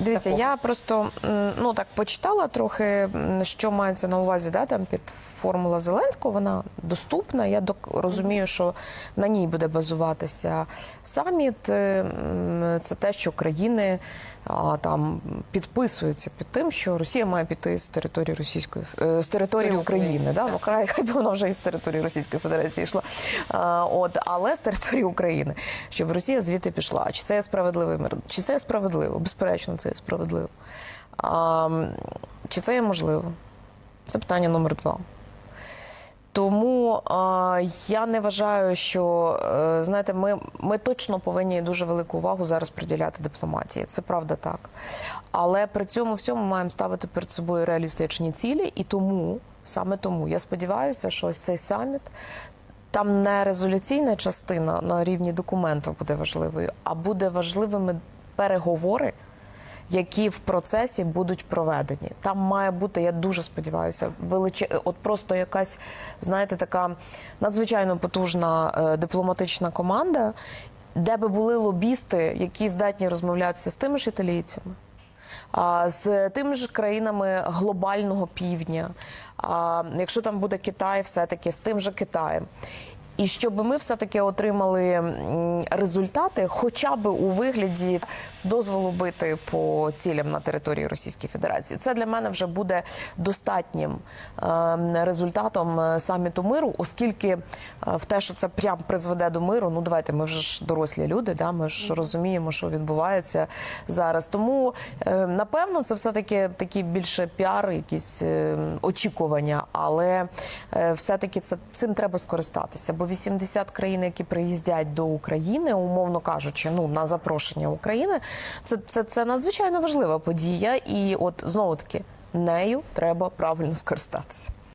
Дивіться, такого? я просто ну так почитала трохи, що мається на увазі, да, там під формула Зеленського. Вона доступна. Я док розумію, що на ній буде базуватися саміт. Е, Це те, що країни а, там підписуються під тим, що Росія має піти з території Російської е, з території України. Да? Ну, хай, хай би вона вже із території Російської Федерації йшла. А, от, але з території України, щоб Росія звідти пішла. Чи це є справедливий мир? Чи це є справедливо? Безперечно, це є справедливо. А, чи це є можливо? Це питання номер два. Тому а, я не вважаю, що е, знаєте, ми, ми точно повинні дуже велику увагу зараз приділяти дипломатії. Це правда так. Але при цьому всьому маємо ставити перед собою реалістичні цілі, і тому саме тому я сподіваюся, що ось цей саміт. Там не резолюційна частина на рівні документу буде важливою, а буде важливими переговори, які в процесі будуть проведені. Там має бути, я дуже сподіваюся, величе... от просто якась, знаєте, така надзвичайно потужна е, дипломатична команда, де би були лобісти, які здатні розмовлятися з тими ж італійцями. З тими ж країнами глобального півдня, якщо там буде Китай, все-таки з тим же Китаєм. І щоб ми все-таки отримали результати, хоча б у вигляді дозволу бити по цілям на території Російської Федерації, це для мене вже буде достатнім е, результатом е, саміту миру, оскільки е, в те, що це прям призведе до миру, ну давайте ми вже ж дорослі люди, да, ми ж розуміємо, що відбувається зараз. Тому е, напевно це все таки такі більше піар, якісь е, очікування, але е, все-таки це цим треба скористатися. Бо 80 країн, які приїздять до України, умовно кажучи, ну на запрошення України, це, це, це надзвичайно важлива подія, і от знову таки нею треба правильно скористатися.